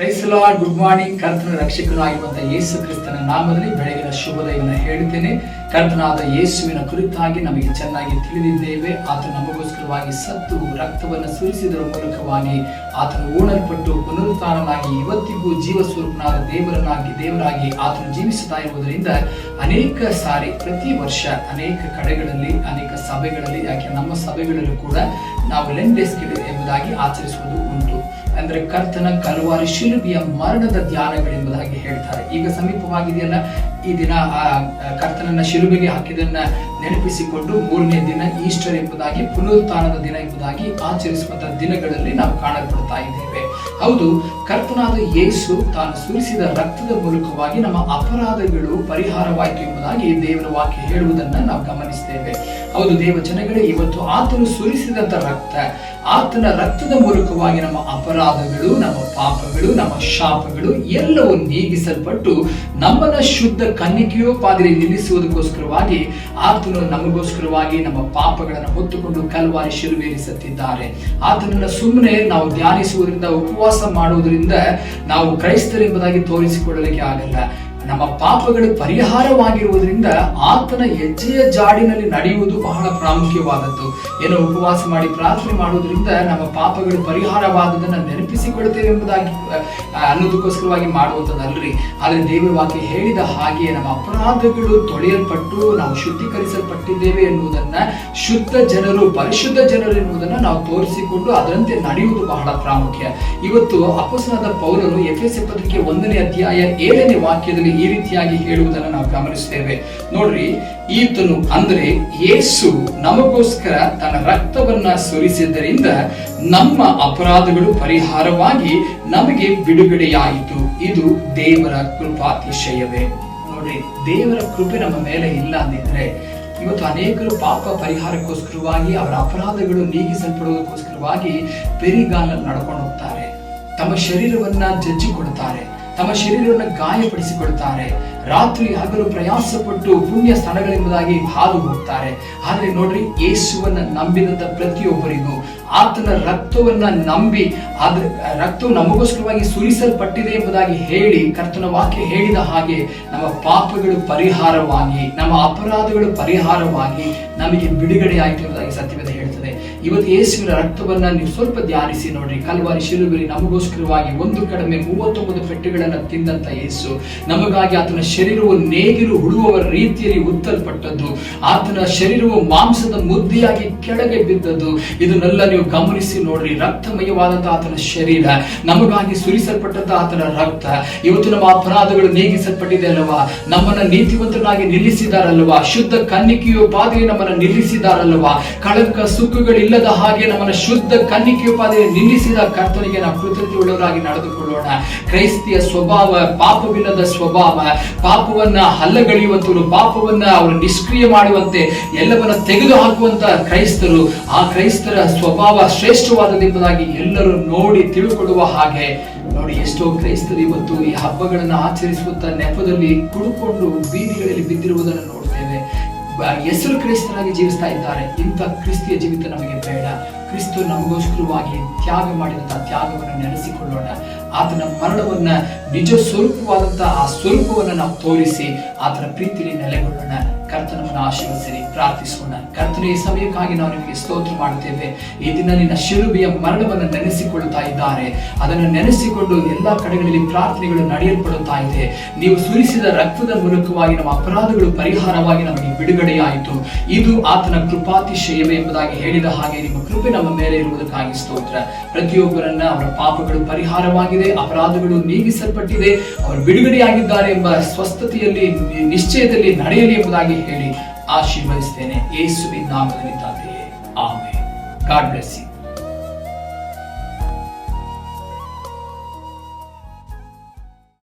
Price lord good morning ಕರ್ತನ ರಕ್ಷಕನಾಗಿರುವಂತಹ ಯೇಸು ಕ್ರಿಸ್ತನ ನಾಮದಲ್ಲಿ ಬೆಳಗಿನ ಶುಭೋದಯವನ್ನು ಹೇಳ್ತೇನೆ ಕರ್ತನಾದ ಯೇಸುವಿನ ಕುರಿತಾಗಿ ನಮಗೆ ಚೆನ್ನಾಗಿ ತಿಳಿದಿದ್ದೇವೆ. ಆತ ನಮಗೋಸ್ಕರವಾಗಿ ಸತ್ತು ರಕ್ತವನ್ನು ಸುರಿಸಿದರ ಮೂಲಕವಾಗಿ ಆತನು ಓಣಲ್ಪಟ್ಟು ಪುನರುತ್ಥಾನನಾಗಿ ಇವತ್ತಿಗೂ ಜೀವ ಸ್ವರೂಪನಾದ ದೇವರನ್ನಾಗಿ, ದೇವರಾಗಿ ಆತನು ಜೀವಿಸುತ್ತಾ ಇರುವುದರಿಂದ ಅನೇಕ ಸಾರಿ ಪ್ರತಿ ವರ್ಷ ಅನೇಕ ಕಡೆಗಳಲ್ಲಿ, ಅನೇಕ ಸಭೆಗಳಲ್ಲಿ, ಯಾಕೆ ನಮ್ಮ ಸಭೆಗಳಲ್ಲೂ ಕೂಡ ನಾವು ಲೆಂಡೆಸ್ ಎಂಬುದಾಗಿ ಆಚರಿಸುವುದು ಉಂಟು. ಅಂದ್ರೆ ಕರ್ತನ ಕಲ್ವಾರಿ ಶಿಲುಬೆಯ ಮರಣದ ಧ್ಯಾನಗಳೆಂಬುದಾಗಿ ಹೇಳ್ತಾರೆ. ಈಗ ಸಮೀಪವಾಗಿದೆಯಲ್ಲ, ಈ ದಿನ ಆ ಕರ್ತನನ್ನ ಶಿಲುಬೆಗೆ ಹಾಕಿದನ್ನ ನೆನಪಿಸಿಕೊಂಡು ಮೂರನೇ ದಿನ ಈಸ್ಟರ್ ಎಂಬುದಾಗಿ, ಪುನರುತ್ಥಾನದ ದಿನ ಎಂಬುದಾಗಿ ಆಚರಿಸುವಂತಹ ದಿನಗಳಲ್ಲಿ ನಾವು ಕಾಣಲ್ಪಡ್ತಾ ಇದ್ದೇವೆ. ಹೌದು, ಕರ್ತನಾದ ಯೇಸು ತಾನು ಸುರಿಸಿದ ರಕ್ತದ ಮೂಲಕವಾಗಿ ನಮ್ಮ ಅಪರಾಧಗಳು ಪರಿಹಾರವಾಯಿತು ಎಂಬುದಾಗಿ ದೇವರ ವಾಕ್ಯ ಹೇಳುವುದನ್ನ ನಾವು ಗಮನಿಸುತ್ತೇವೆ ಹೌದು ದೇವ ಜನಗಳೇ ಇವತ್ತು ಆತನು ಸುರಿಸಿದಂತ ರಕ್ತ ಆತನ ರಕ್ತದ ಮೂಲಕವಾಗಿ ನಮ್ಮ ಅಪರಾಧಗಳು, ನಮ್ಮ ಪಾಪಗಳು, ನಮ್ಮ ಶಾಪಗಳು ಎಲ್ಲವೂ ನೀಗಿಸಲ್ಪಟ್ಟು ನಮ್ಮನ್ನ ಶುದ್ಧ ಕನ್ನಿಕೆಯೋಪಾದಿಗೆ ನಿಲ್ಲಿಸುವುದಕ್ಕೋಸ್ಕರವಾಗಿ ಆತನು ನಮಗೋಸ್ಕರವಾಗಿ ನಮ್ಮ ಪಾಪಗಳನ್ನು ಹೊತ್ತುಕೊಂಡು ಕಲ್ವಾರಿ ಶಿಲುಬೆಯಲ್ಲಿ ಆತನನ್ನು ಆತನನ್ನ ಸುಮ್ಮನೆ ನಾವು ಧ್ಯಾನಿಸುವುದರಿಂದ, ಉಪವಾಸ ಮಾಡುವುದರಿಂದ ನಾವು ಕ್ರೈಸ್ತರೆಂಬುದಾಗಿ ತೋರಿಸಿಕೊಳ್ಳಲಿಕ್ಕೆ ಆಗಲ್ಲ. ನಮ್ಮ ಪಾಪಗಳು ಪರಿಹಾರವಾಗಿರುವುದರಿಂದ ಆತನ ಹೆಜ್ಜೆಯ ಜಾಡಿನಲ್ಲಿ ನಡೆಯುವುದು ಬಹಳ ಪ್ರಾಮುಖ್ಯವಾದದ್ದು. ಏನೋ ಉಪವಾಸ ಮಾಡಿ ಪ್ರಾರ್ಥನೆ ಮಾಡುವುದರಿಂದ ನಮ್ಮ ಪಾಪಗಳು ಪರಿಹಾರವಾದದನ್ನು ನೆನಪಿಸಿಕೊಳ್ತೇವೆ ಎಂಬುದಾಗಿ ಅನ್ನೋದಕ್ಕೋಸ್ಕರವಾಗಿ ಮಾಡುವಂಥದ್ದಲ್ರಿ. ಆದರೆ ದೇವವಾಕ್ಯ ಹೇಳಿದ ಹಾಗೆ ನಮ್ಮ ಅಪರಾಧಗಳು ತೊಳೆಯಲ್ಪಟ್ಟು, ನಾವು ಶುದ್ಧೀಕರಿಸಲ್ಪಟ್ಟಿದ್ದೇವೆ ಎನ್ನುವುದನ್ನ ಶುದ್ಧ ಜನರು, ಪರಿಶುದ್ಧ ಜನರು ಎನ್ನುವುದನ್ನು ನಾವು ತೋರಿಸಿಕೊಂಡು ಅದರಂತೆ ನಡೆಯುವುದು ಬಹಳ ಪ್ರಾಮುಖ್ಯ. ಇವತ್ತು ಅಪಸನದ ಪೌರರು ಎಫ್ ಎಸ್ ಪತ್ರಿಕೆ ಒಂದನೇ ಅಧ್ಯಾಯ ಏಳನೇ ವಾಕ್ಯದಲ್ಲಿ ಈ ರೀತಿಯಾಗಿ ಹೇಳುವುದನ್ನು ನಾವು ಗಮನಿಸ್ತೇವೆ. ನೋಡ್ರಿ, ಈತನು ಅಂದ್ರೆ ಯೇಸು ನಮಗೋಸ್ಕರ ತನ್ನ ರಕ್ತವನ್ನ ಸುರಿಸಿದ್ದರಿಂದ ನಮ್ಮ ಅಪರಾಧಗಳು ಪರಿಹಾರವಾಗಿ ನಮಗೆ ಬಿಡುಗಡೆಯಾಯಿತು. ಇದು ದೇವರ ಕೃಪಾತಿಶಯವೇ. ನೋಡ್ರಿ, ದೇವರ ಕೃಪೆ ನಮ್ಮ ಮೇಲೆ ಇಲ್ಲ ಅಂದಿದ್ರೆ ಇವತ್ತು ಅನೇಕರು ಪಾಪ ಪರಿಹಾರಕ್ಕೋಸ್ಕರವಾಗಿ ಅವರ ಅಪರಾಧಗಳು ನೀಗಿಸಲ್ಪಡುವುದಕ್ಕೋಸ್ಕರವಾಗಿ ಪೆರಿಗಾಲ ನಡ್ಕೊಂಡು ಹೋಗ್ತಾರೆ. ತಮ್ಮ ಶರೀರವನ್ನ ಜಜ್ಜಿಕೊಡ್ತಾರೆ ತಮ್ಮ ಶರೀರವನ್ನು ಗಾಯಪಡಿಸಿಕೊಳ್ತಾರೆ ರಾತ್ರಿ ಹಗಲು ಪ್ರಯಾಸಪಟ್ಟು ಪುಣ್ಯ ಸ್ಥಳಗಳೆಂಬುದಾಗಿ ಹಾದು ಹೋಗ್ತಾರೆ. ಆದ್ರೆ ನೋಡ್ರಿ, ಯೇಸುವನ್ನ ನಂಬಿದಂತ ಪ್ರತಿಯೊಬ್ಬರಿಗೂ ಆತನ ರಕ್ತವನ್ನ ನಂಬಿ ಅದ್ರ ರಕ್ತವು ನಮಗೋಸ್ಕರವಾಗಿ ಸುರಿಸಲ್ಪಟ್ಟಿದೆ ಎಂಬುದಾಗಿ ಹೇಳಿ, ಕರ್ತನ ವಾಕ್ಯ ಹೇಳಿದ ಹಾಗೆ ನಮ್ಮ ಪಾಪಗಳು ಪರಿಹಾರವಾಗಿ, ನಮ್ಮ ಅಪರಾಧಗಳು ಪರಿಹಾರವಾಗಿ ನಮಗೆ ಬಿಡುಗಡೆ ಆಯಿತು ಎಂಬುದಾಗಿ ಸತ್ಯವೇದ ಹೇಳ್ತದೆ. ಇವತ್ತು ಯೇಸುವಿನ ರಕ್ತವನ್ನ ನೀವು ಸ್ವಲ್ಪ ಧ್ಯಾನಿಸಿ ನೋಡ್ರಿ. ಕಲ್ವಾರಿ, ಶಿಲುಬರಿ ನಮಗೋಸ್ಕರವಾಗಿ ಒಂದು ಕಡಿಮೆ ಮೂವತ್ತೊಂಬತ್ತು ಪೆಟ್ಟುಗಳನ್ನ ತಿಂದಂತ ಯೇಸು, ನಮಗಾಗಿ ಆತನ ಶರೀರವು ನೇಗಿಲು ಹುಡುಗುವ ರೀತಿಯಲ್ಲಿ ಉತ್ತಲ್ಪಟ್ಟದ್ದು, ಆತನ ಶರೀರವು ಮಾಂಸದ ಮುದ್ದೆಯಾಗಿ ಕೆಳಗೆ ಬಿದ್ದದ್ದು, ಇದನ್ನೆಲ್ಲ ನೀವು ಗಮನಿಸಿ ನೋಡ್ರಿ ರಕ್ತಮಯವಾದಂತಹ ಆತನ ಶರೀರ, ನಮಗಾಗಿ ಸುರಿಸಲ್ಪಟ್ಟಂತ ಆತನ ರಕ್ತ. ಇವತ್ತು ನಮ್ಮ ಅಪರಾಧಗಳು ನೀಗಿಸಲ್ಪಟ್ಟಿದೆ ಅಲ್ಲವಾ? ನಮ್ಮನ್ನ ನೀತಿವಂತನಾಗಿ ನಿಲ್ಲಿಸಿದಾರಲ್ವಾ ಶುದ್ಧ ಕನ್ನಿಕೆಯು ಪಾದಿಗೆ ನಮ್ಮನ್ನ ನಿಲ್ಲಿಸಿದಾರಲ್ವಾ ಕಳಂಕ ಸುಕ್ಕುಗಳಿಲ್ಲದ ಹಾಗೆ ನಮ್ಮನ್ನ ಶುದ್ಧ ಕನ್ನಿಕೆಯು ಪಾದಿಗೆ ನಿಲ್ಲಿಸಿದ ಕರ್ತನಿಗೆ ನಾವು ಕೃತಜ್ಞತೆ ಉಳ್ಳವರಾಗಿ ನಡೆದುಕೊಳ್ಳೋಣ. ಕ್ರೈಸ್ತಿಯ ಸ್ವಭಾವ, ಪಾಪವಿಲ್ಲದ ಸ್ವಭಾವ, ಪಾಪವನ್ನ ಹಲ್ಲಗಳೆಯುವಂತವರು ಪಾಪವನ್ನ ಅವರು ನಿಷ್ಕ್ರಿಯ ಮಾಡುವಂತೆ ಎಲ್ಲವನ್ನ ತೆಗೆದು ಹಾಕುವಂತ ಕ್ರೈಸ್ತರು. ಆ ಕ್ರೈಸ್ತರ ಸ್ವಭಾವ ಶ್ರೇಷ್ಠವಾದದೆಂಬುದಾಗಿ ಎಲ್ಲರೂ ನೋಡಿ ತಿಳ್ಕೊಳ್ಳುವ ಹಾಗೆ ನೋಡಿ ಎಷ್ಟೋ ಕ್ರೈಸ್ತರು ಇವತ್ತು ಈ ಹಬ್ಬಗಳನ್ನು ಆಚರಿಸುವಂತ ನೆಪದಲ್ಲಿ ಕುಡುಕೊಂಡು ಬೀದಿಗಳಲ್ಲಿ ಬಿದ್ದಿರುವುದನ್ನು ನೋಡ್ತೇವೆ. ಹೆಸರು ಕ್ರೈಸ್ತರಾಗಿ ಜೀವಿಸ್ತಾ ಇದ್ದಾರೆ. ಇಂಥ ಕ್ರಿಸ್ತಿಯ ಜೀವಿತ ನಮಗೆ ಬೇಡ. ಕ್ರಿಸ್ತು ನಮಗೋಸ್ಕರವಾಗಿ ತ್ಯಾಗ ಮಾಡಿದಂತಹ ತ್ಯಾಗವನ್ನು ನೆನೆಸಿಕೊಳ್ಳೋಣ. ಆತನ ಮರಣವನ್ನ ನಿಜ ಸ್ವರೂಪವಾದಂತಹ ಆ ಸ್ವರೂಪವನ್ನು ನಾವು ತೋರಿಸಿ ಆತನ ಪ್ರೀತಿಯಲ್ಲಿ ನೆಲೆಗೊಳ್ಳೋಣ. ಕರ್ತನವನ್ನು ಆಶೀರ್ವದಿಸಿ, ಪ್ರಾರ್ಥಿಸೋಣ. ಕರ್ತನ, ಈ ಸಮಯಕ್ಕಾಗಿ ನಾವು ನಿಮಗೆ ಸ್ತೋತ್ರ ಮಾಡುತ್ತೇವೆ. ಈ ದಿನ ನಿನ್ನ ಶಿರುಬಿಯ ಮರಣವನ್ನು ನೆನೆಸಿಕೊಳ್ಳುತ್ತಾ ಇದ್ದಾರೆ. ಅದನ್ನು ನೆನೆಸಿಕೊಂಡು ಎಲ್ಲ ಕಡೆಗಳಲ್ಲಿ ಪ್ರಾರ್ಥನೆಗಳು ನಡೆಯಲ್ಪಡುತ್ತಾ ಇದೆ. ನೀವು ಸುರಿಸಿದ ರಕ್ತದ ಮೂಲಕವಾಗಿ ನಮ್ಮ ಅಪರಾಧಗಳು ಪರಿಹಾರವಾಗಿ ನಮಗೆ ಬಿಡುಗಡೆಯಾಯಿತು. ಇದು ಆತನ ಕೃಪಾತಿಶಯವೇ ಎಂಬುದಾಗಿ ಹೇಳಿದ ಹಾಗೆ ನಿಮ್ಮ ಕೃಪೆ ನಮ್ಮ ಮೇಲೆ ಇರುವುದಕ್ಕಾಗಿ ಸ್ತೋತ್ರ. ಪ್ರತಿಯೊಬ್ಬರನ್ನ ಅವರ ಪಾಪಗಳು ಪರಿಹಾರವಾಗಿದೆ, ಅಪರಾಧಗಳು ನೀಗಿಸಲ್ಪಟ್ಟಿದೆ. ಅವರು ಬಿಡುಗಡೆಯಾಗಿದ್ದಾರೆ ಎಂಬ ಸ್ವಸ್ಥತೆಯಲ್ಲಿ, ನಿಶ್ಚಯದಲ್ಲಿ ನಡೆಯಲಿ ಎಂಬುದಾಗಿ ಹೇಳಿ ಆಶೀರ್ವದಿಸ್ತೇನೆ. ಯೇಸುವಿನ ನಾಮದಲ್ಲಿ ತಂದೆಯೇ ಆಮೇಲೆ ಗಾಡ್ ಬ್ಲೆಸ್ ಯು.